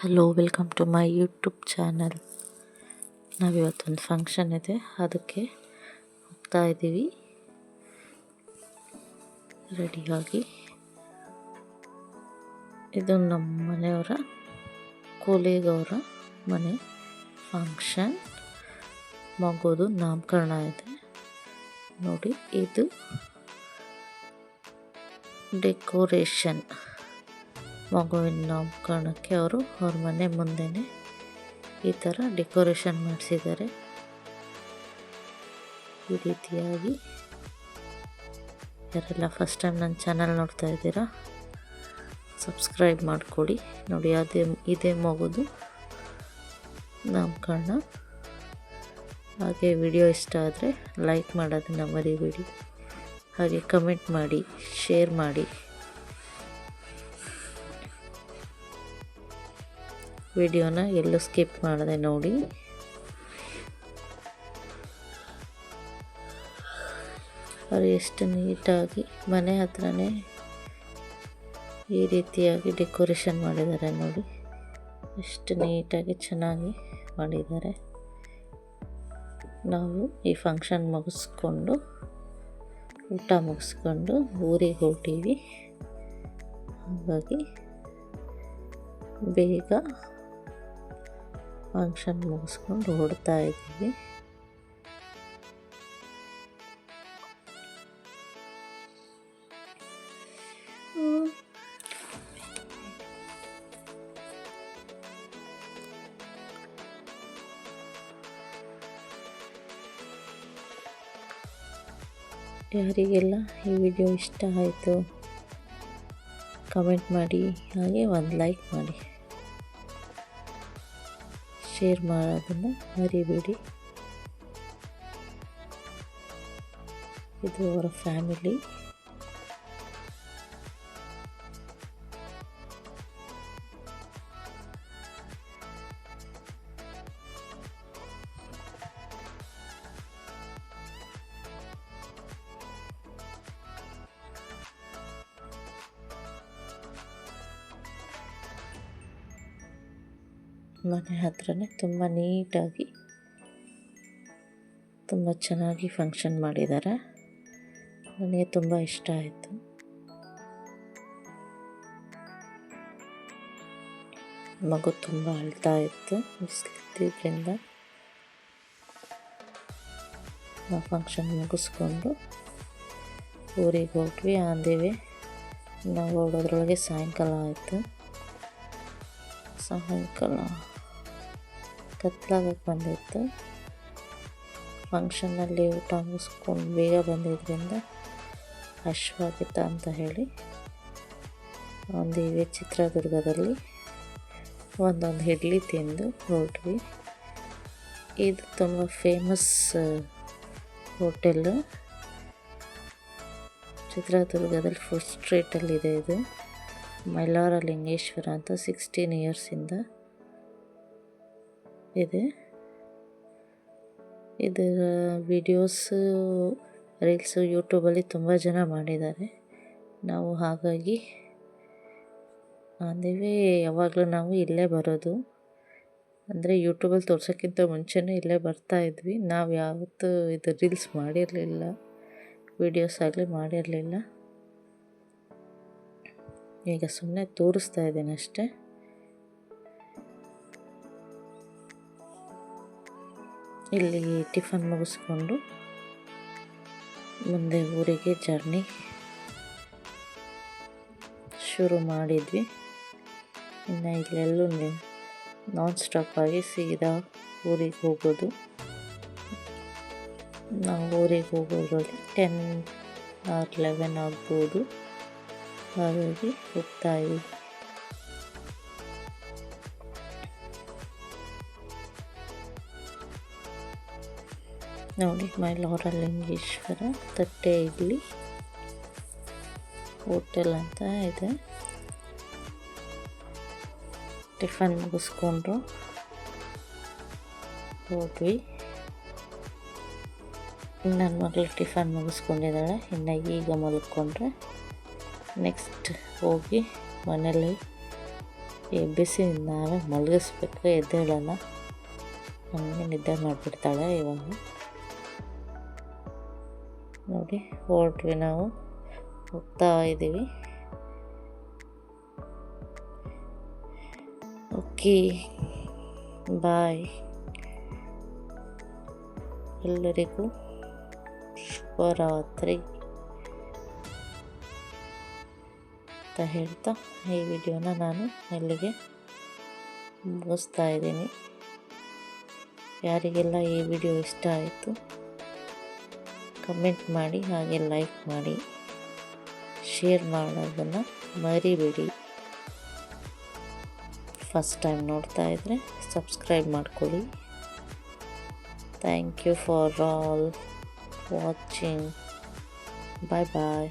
Hello welcome to my YouTube channel ನಾವಿವತ್ತೊಂದು function ಇದೆ. ಅದಕ್ಕೆ ಹೋಗ್ತಾ ಇದ್ದೀವಿ. ರೆಡಿಯಾಗಿ ಇದು ನಮ್ಮ ಮನೆಯವರ ಕೋಲಿಗವರ ಮನೆ ಫಂಕ್ಷನ್ ಮಗೋದು ನಾಮಕರಣ ಇದೆ. ನೋಡಿ, ಇದು ಡೆಕೋರೇಷನ್ ಮಗುವಿನ ನಾಮಕರಣಕ್ಕೆ ಅವರು ಅವ್ರ ಮನೆ ಮುಂದೆನೇ ಈ ಥರ ಡೆಕೋರೇಷನ್ ಮಾಡಿಸಿದ್ದಾರೆ. ಈ ರೀತಿಯಾಗಿ ಯಾರೆಲ್ಲ ಫಸ್ಟ್ ಟೈಮ್ ನನ್ನ ಚಾನಲ್ ನೋಡ್ತಾ ಇದ್ದೀರಾ, ಸಬ್ಸ್ಕ್ರೈಬ್ ಮಾಡಿಕೊಡಿ ನೋಡಿ, ಅದೇ, ಇದೇ ಮಗುದು ನಾಮಕರಣ. ಹಾಗೆ ವಿಡಿಯೋ ಇಷ್ಟ ಆದರೆ ಲೈಕ್ ಮಾಡೋದನ್ನ ಮರಿಬೇಡಿ. ಹಾಗೆ ಕಮೆಂಟ್ ಮಾಡಿ, ಶೇರ್ ಮಾಡಿ. ವಿಡಿಯೋನ ಎಲ್ಲೂ ಸ್ಕಿಪ್ ಮಾಡದೆ ನೋಡಿ. ಅವರು ಎಷ್ಟು ನೀಟಾಗಿ ಮನೆ ಹತ್ರನೇ ಈ ರೀತಿಯಾಗಿ ಡೆಕೋರೇಷನ್ ಮಾಡಿದ್ದಾರೆ ನೋಡಿ. ಎಷ್ಟು ನೀಟಾಗಿ ಚೆನ್ನಾಗಿ ಮಾಡಿದ್ದಾರೆ. ನಾವು ಈ ಫಂಕ್ಷನ್ ಮುಗಿಸ್ಕೊಂಡು ಊಟ ಮುಗಿಸ್ಕೊಂಡು ಊರಿಗೆ ಹೋಗ್ತೀವಿ ಹಾಗಾಗಿ ಬೇಗ ಫಂಕ್ಷನ್ ಮುಗಿಸ್ಕೊಂಡು ಹೊಡ್ತಾ ಇದ್ದೀವಿ. ಯಾರಿಗೆಲ್ಲ ಈ ವಿಡಿಯೋ ಇಷ್ಟ ಆಯಿತು ಕಮೆಂಟ್ ಮಾಡಿ, ಹಾಗೆ ಒಂದು ಲೈಕ್ ಮಾಡಿ. ಶೇರ್ ಮಾಡೋದನ್ನು ಮರಿಬೇಡಿ ಇದು ಅವರ ಫ್ಯಾಮಿಲಿ ಮನೆ ಹತ್ರನೇ ತುಂಬ ನೀಟಾಗಿ, ತುಂಬ ಚೆನ್ನಾಗಿ ಫಂಕ್ಷನ್ ಮಾಡಿದ್ದಾರೆ. ನನಗೆ ತುಂಬ ಇಷ್ಟ ಆಯಿತು. ಮಗು ತುಂಬ ಅಳ್ತಾ ಇತ್ತು ಬಿಸಿಲಿದ್ದರಿಂದ ನಾವು ಫಂಕ್ಷನ್ ಮುಗಿಸ್ಕೊಂಡು ಊರಿಗೆ ಹೋಗ್ವಿ ಆಂದೇವೆ ನಾವು ಓಡೋದ್ರೊಳಗೆ ಸಾಯಂಕಾಲ ಆಯಿತು. ಸಾಯಂಕಾಲ ಕತ್ಲಾಗಕ್ಕೆ ಬಂದಿತ್ತು ಫಂಕ್ಷನ್ನಲ್ಲಿ ಊಟ ಮುಗಿಸ್ಕೊಂಡು ಬೇಗ ಬಂದಿದ್ದರಿಂದ ಹಶ್ವಾಗಿತ್ತ ಅಂತ ಹೇಳಿ. ಒಂದು ಇವೆ ಚಿತ್ರದುರ್ಗದಲ್ಲಿ ಒಂದೊಂದು ಇಡ್ಲಿ ತಿಂದು ಹೊರಟ್ವಿ. ಇದು ತುಂಬ ಫೇಮಸ್ ಹೋಟೆಲ್ಲು ಚಿತ್ರದುರ್ಗದಲ್ಲಿ ಫುಡ್ ಸ್ಟ್ರೀಟಲ್ಲಿದೆ ಇದು. ಮೈಲಾರ ಲಿಂಗೇಶ್ವರ ಅಂತ ಸಿಕ್ಸ್ಟೀನ್ ಇಯರ್ಸಿಂದ ಇದೆ ಇದರ ವಿಡಿಯೋಸು ರೀಲ್ಸು ಯೂಟ್ಯೂಬಲ್ಲಿ ತುಂಬ ಜನ ಮಾಡಿದ್ದಾರೆ. ನಾವು ಹಾಗಾಗಿ ಅಂದಿವೆ ಯಾವಾಗಲೂ ನಾವು ಇಲ್ಲೇ ಬರೋದು. ಅಂದರೆ ಯೂಟ್ಯೂಬಲ್ಲಿ ತೋರ್ಸೋಕ್ಕಿಂತ ಮುಂಚೆನೇ ಇಲ್ಲೇ ಬರ್ತಾ ಇದ್ವಿ. ನಾವು ಯಾವತ್ತೂ ಇದು ರೀಲ್ಸ್ ಮಾಡಿರಲಿಲ್ಲ ವಿಡಿಯೋಸ್ ಆಗಲಿ ಮಾಡಿರಲಿಲ್ಲ. ಈಗ ಸುಮ್ಮನೆ ತೋರಿಸ್ತಾ ಇದ್ದೇನೆ ಅಷ್ಟೇ. ಇಲ್ಲಿ ಟಿಫನ್ ಮುಗಿಸ್ಕೊಂಡು ಮುಂದೆ ಊರಿಗೆ ಜರ್ನಿ ಶುರು ಮಾಡಿದ್ವಿ. ಇನ್ನು ಇಲ್ಲೆಲ್ಲೂ ನಾನ್ ಸ್ಟಾಪ್ ಆಗಿ ಸೀದಾ ಊರಿಗೆ ಹೋಗೋದು. ನಾವು ಊರಿಗೆ ಹೋಗೋದ್ರಲ್ಲಿ ಟೆನ್ ಆರ್ ಲೆವೆನ್ ಆಗ್ಬೋದು. ಹಾಗಾಗಿ ಹೋಗ್ತಾ ಇದ್ದೀವಿ ನೋಡಿ ಮೈಲಾರ ಲಿಂಗೇಶ್ವರ, ತಟ್ಟೆ ಇಡ್ಲಿ, ಹೋಟೆಲ್ ಅಂತ ಇದೆ. ಟಿಫನ್ ಮುಗಿಸ್ಕೊಂಡ್ರು ಹೋದ್ವಿ. ನನ್ನ ಮಗಳು ಟಿಫನ್ ಮುಗಿಸ್ಕೊಂಡಿದ್ದಾಳೆ. ಇನ್ನು ಈಗ ಮಲ್ಕೊಂಡ್ರೆ ನೆಕ್ಸ್ಟ್ ಹೋಗಿ ಮನೇಲಿ ಎಬ್ಬಿಸಿ ನಾವೇ ಮಲಗಿಸ್ಬೇಕು, ಎದ್ದೇಳೋಣ. ಹಂಗೆ ನಿದ್ದೆ ಮಾಡಿಬಿಡ್ತಾಳೆ ಇವಾಗ. ನೋಡಿ, ಹೊರಟ್ವಿ ನಾವು. ಹೋಗ್ತಾ ಇದ್ದೀವಿ ಓಕೆ, ಬಾಯ್. ಎಲ್ಲರಿಗೂ ಶುಭರಾತ್ರಿ. ಅಂತ ಹೇಳ್ತಾ ಈ ವಿಡಿಯೋನ ನಾನು ಇಲ್ಲಿಗೆ ಮುಗಿಸ್ತಾ ಇದ್ದೀನಿ. ಯಾರಿಗೆಲ್ಲ ಈ ವಿಡಿಯೋ ಇಷ್ಟ ಆಯಿತು, ಕಮೆಂಟ್ ಮಾಡಿ, ಹಾಗೆ ಲೈಕ್ ಮಾಡಿ, ಶೇರ್ ಮಾಡೋದನ್ನು ಮರಿಬೇಡಿ. ಫಸ್ಟ್ ಟೈಮ್ ನೋಡ್ತಾ ಇದ್ದರೆ ಸಬ್ಸ್ಕ್ರೈಬ್ ಮಾಡ್ಕೊಳ್ಳಿ. Thank you for all watching. Bye bye.